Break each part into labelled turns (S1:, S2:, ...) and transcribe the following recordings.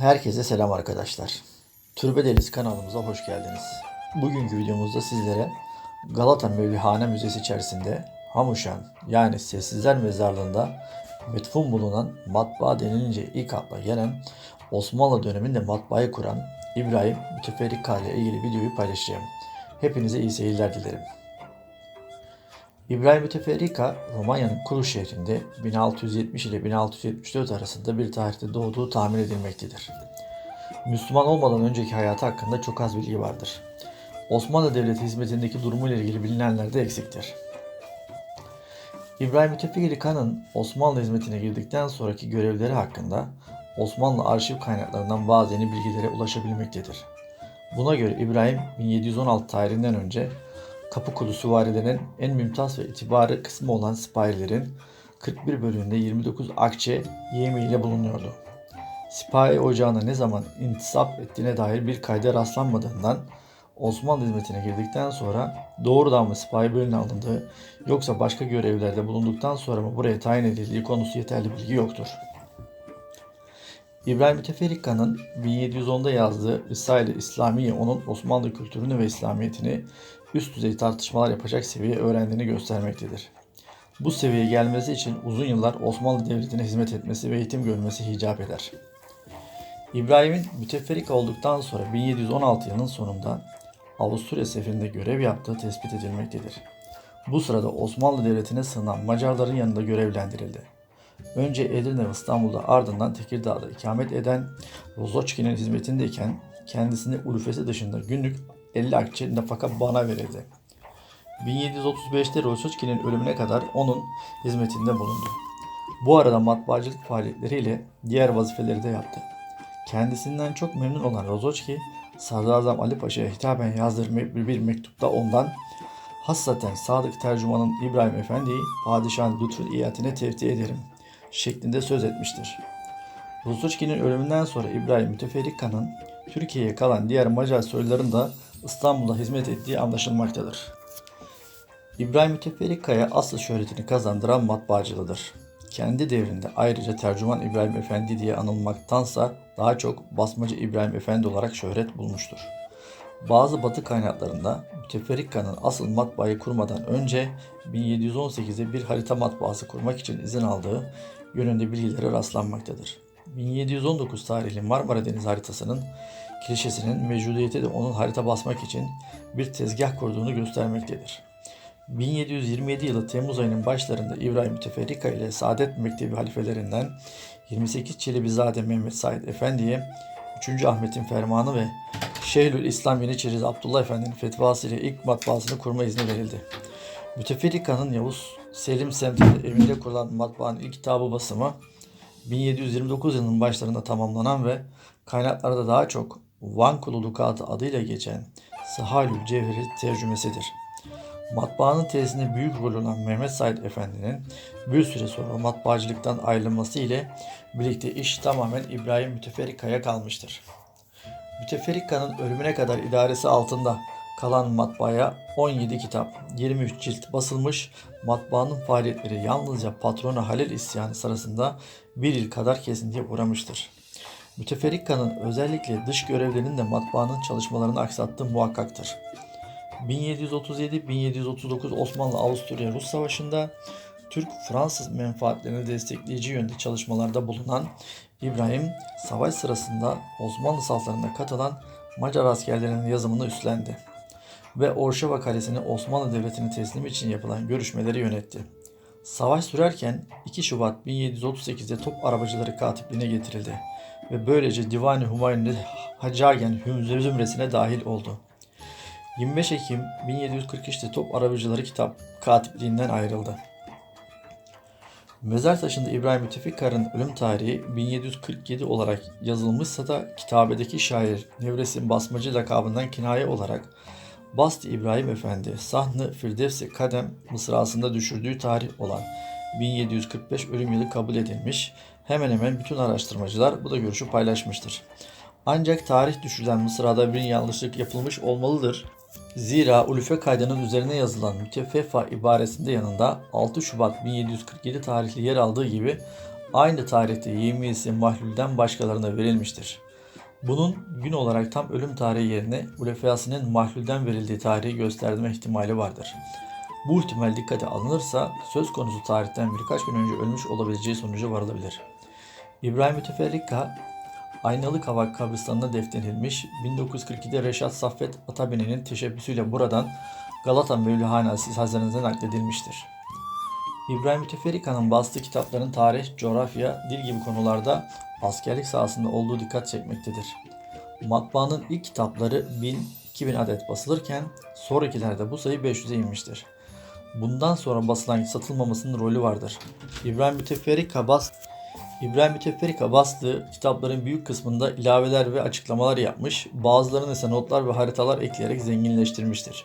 S1: Herkese selam arkadaşlar. Türbe Deliz kanalımıza hoş geldiniz. Bugünkü videomuzda sizlere Galata Mevlihane Müzesi içerisinde Hamuşan yani Sessizler Mezarlığı'nda metfun bulunan matbaa denilince ilk akla gelen Osmanlı döneminde matbaayı kuran İbrahim Müteferrika ile ilgili videoyu paylaşacağım. Hepinize iyi seyirler dilerim. İbrahim Müteferrika, Romanya'nın Kuru şehrinde 1670 ile 1674 arasında bir tarihte doğduğu tahmin edilmektedir. Müslüman olmadan önceki hayatı hakkında çok az bilgi vardır. Osmanlı Devleti hizmetindeki durumuyla ilgili bilinenler de eksiktir. İbrahim Müteferrika'nın Osmanlı hizmetine girdikten sonraki görevleri hakkında Osmanlı arşiv kaynaklarından bazı yeni bilgilere ulaşabilmektedir. Buna göre İbrahim 1716 tarihinden önce Kapıkulu süvarilerinin en mümtaz ve itibarı kısmı olan sipahilerin 41 bölüğünde 29 akçe yemeğiyle bulunuyordu. Sipahi ocağına ne zaman intisap ettiğine dair bir kayda rastlanmadığından Osmanlı hizmetine girdikten sonra doğrudan mı sipahi bölüğüne alındığı yoksa başka görevlerde bulunduktan sonra mı buraya tayin edildiği konusu yeterli bilgi yoktur. İbrahim Müteferrika'nın 1710'da yazdığı Risale-i İslamiye onun Osmanlı kültürünü ve İslamiyetini üst düzey tartışmalar yapacak seviye öğrendiğini göstermektedir. Bu seviyeye gelmesi için uzun yıllar Osmanlı Devleti'ne hizmet etmesi ve eğitim görmesi icap eder. İbrahim'in müteferrika olduktan sonra 1716 yılının sonunda Avusturya seferinde görev yaptığı tespit edilmektedir. Bu sırada Osmanlı Devleti'ne sığınan Macarların yanında görevlendirildi. Önce Edirne ve İstanbul'da ardından Tekirdağ'da ikamet eden Rozoçki'nin hizmetindeyken kendisine ulufesi dışında günlük 50 akçe nafaka bana verildi. 1735'te Rozoçki'nin ölümüne kadar onun hizmetinde bulundu. Bu arada matbaacılık faaliyetleriyle diğer vazifeleri de yaptı. Kendisinden çok memnun olan Rozoçki, Sadrazam Ali Paşa'ya hitaben yazdırmış bir mektupta ondan Hassaten sadık tercümanın İbrahim Efendi'yi padişahın lütfü iyatine tevdi ederim şeklinde söz etmiştir. Rozoçki'nin ölümünden sonra İbrahim Müteferrika'nın Türkiye'ye kalan diğer Macar soyluların da İstanbul'da hizmet ettiği anlaşılmaktadır. İbrahim Müteferrika'ya asıl şöhretini kazandıran matbaacılığıdır. Kendi devrinde ayrıca tercüman İbrahim Efendi diye anılmaktansa daha çok basmacı İbrahim Efendi olarak şöhret bulmuştur. Bazı batı kaynaklarında Müteferrika'nın asıl matbaayı kurmadan önce 1718'de bir harita matbaası kurmak için izin aldığı yönünde bilgilere rastlanmaktadır. 1719 tarihli Marmara Denizi haritasının klişesinin mevcudiyeti de onun harita basmak için bir tezgah kurduğunu göstermektedir. 1727 yılı Temmuz ayının başlarında İbrahim Müteferrika ile Saadet Mektebi halifelerinden 28 Çelebizade Mehmet Said Efendi'ye 3. Ahmet'in fermanı ve Şeyhül İslam Yeniçeri Abdullah Efendi'nin fetvası ile ilk matbaasını kurma izni verildi. Müteferrika'nın Yavuz Selim semtinde evinde kurulan matbaanın ilk kitabı basımı 1729 yılının başlarında tamamlanan ve kaynaklarda daha çok Van Kulu Lukatı adıyla geçen Sahalül Cevheri tercümesidir. Matbaanın tesisinde büyük rol olan Mehmet Said Efendi'nin bir süre sonra matbaacılıktan ayrılması ile birlikte iş tamamen İbrahim Müteferrika'ya kalmıştır. Müteferrika'nın ölümüne kadar idaresi altında kalan matbaaya 17 kitap, 23 cilt basılmış, matbaanın faaliyetleri yalnızca patronu Halil isyanı sırasında bir yıl kadar kesintiye uğramıştır. Müteferrika'nın özellikle dış görevlerinin de matbaanın çalışmalarını aksattığı muhakkaktır. 1737-1739 Osmanlı-Avusturya-Rus Savaşı'nda Türk-Fransız menfaatlerini destekleyici yönde çalışmalarda bulunan İbrahim, savaş sırasında Osmanlı saflarına katılan Macar askerlerinin yazımını üstlendi ve Orşova Kalesi'ni Osmanlı Devleti'ne teslim için yapılan görüşmeleri yönetti. Savaş sürerken 2 Şubat 1738'de top arabacıları katipliğine getirildi ve böylece Divan-ı Humayun'un Hacagen zümresine dahil oldu. 25 Ekim 1743'te Top Arabacıları kitap katipliğinden ayrıldı. Mezar taşında İbrahim Mütefikkar'ın ölüm tarihi 1747 olarak yazılmışsa da kitabedeki şair Nevresim Basmacı lakabından kinaye olarak Bast İbrahim Efendi Sahn-ı Firdevs-i Kadem mısrasında düşürdüğü tarih olan 1745 ölüm yılı kabul edilmiş. Hemen hemen bütün araştırmacılar bu da görüşü paylaşmıştır. Ancak tarih düşürülen mısrada bir yanlışlık yapılmış olmalıdır. Zira Ulufe kaydının üzerine yazılan mütefeffa ibaresinde yanında 6 Şubat 1747 tarihli yer aldığı gibi aynı tarihte yemiyesi mahlulden başkalarına verilmiştir. Bunun gün olarak tam ölüm tarihi yerine ulefasının mahlulden verildiği tarihi gösterme ihtimali vardır. Bu ihtimal dikkate alınırsa söz konusu tarihten birkaç gün önce ölmüş olabileceği sonuca varılabilir. İbrahim Müteferrika Aynalı Kavak kabristanına defnedilmiş. 1942'de Reşat Saffet Atabine'nin teşebbüsüyle buradan Galata Mevlühanesi Hazretlerine nakledilmiştir. İbrahim Müteferrika'nın bastığı kitapların tarih, coğrafya, dil gibi konularda askerlik sahasında olduğu dikkat çekmektedir. Matbaanın ilk kitapları 1000-2000 adet basılırken sonrakilerde bu sayı 500'e inmiştir. Bundan sonra basılan satılmamasının rolü vardır. İbrahim Müteferrika bas İbrahim Müteferrika bastığı kitapların büyük kısmında ilaveler ve açıklamalar yapmış, bazılarını ise notlar ve haritalar ekleyerek zenginleştirmiştir.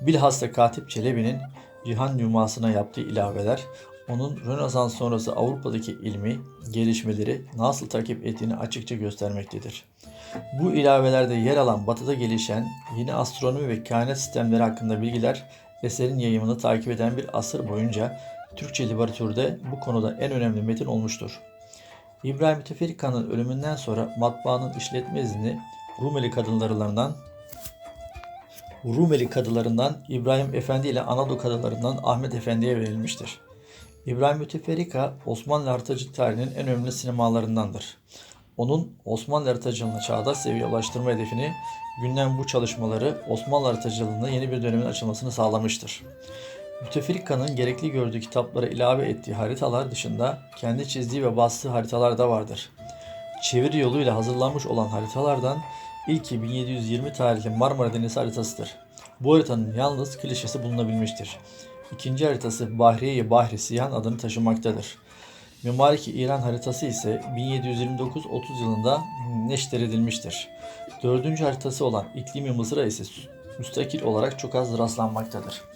S1: Bilhassa Katip Çelebi'nin Cihan Yuması'na yaptığı ilaveler, onun Rönesans sonrası Avrupa'daki ilmi, gelişmeleri nasıl takip ettiğini açıkça göstermektedir. Bu ilavelerde yer alan batıda gelişen yeni astronomi ve kainat sistemleri hakkında bilgiler eserin yayımını takip eden bir asır boyunca Türkçe literatürde bu konuda en önemli metin olmuştur. İbrahim Müteferrika'nın ölümünden sonra matbaanın işletme izni Rumeli kadınlarından Rumeli kadılarından İbrahim Efendi ile Anadolu kadılarından Ahmet Efendi'ye verilmiştir. İbrahim Müteferrika Osmanlı haritacılık tarihinin en önemli sinemalarındandır. Onun Osmanlı haritacılığını çağdaş seviyeye ulaştırma hedefini günden bu çalışmaları Osmanlı haritacılığında yeni bir dönemin açılmasını sağlamıştır. Müteferrika'nın gerekli gördüğü kitaplara ilave ettiği haritalar dışında kendi çizdiği ve bastığı haritalar da vardır. Çeviri yoluyla hazırlanmış olan haritalardan ilki 1720 tarihli Marmara Denizi haritasıdır. Bu haritanın yalnız klişesi bulunabilmiştir. İkinci haritası Bahriye-i Bahri Siyan adını taşımaktadır. Mimariki İran haritası ise 1729-30 yılında neşter edilmiştir. Dördüncü haritası olan İklimi Mısır'a ise müstakil olarak çok az rastlanmaktadır.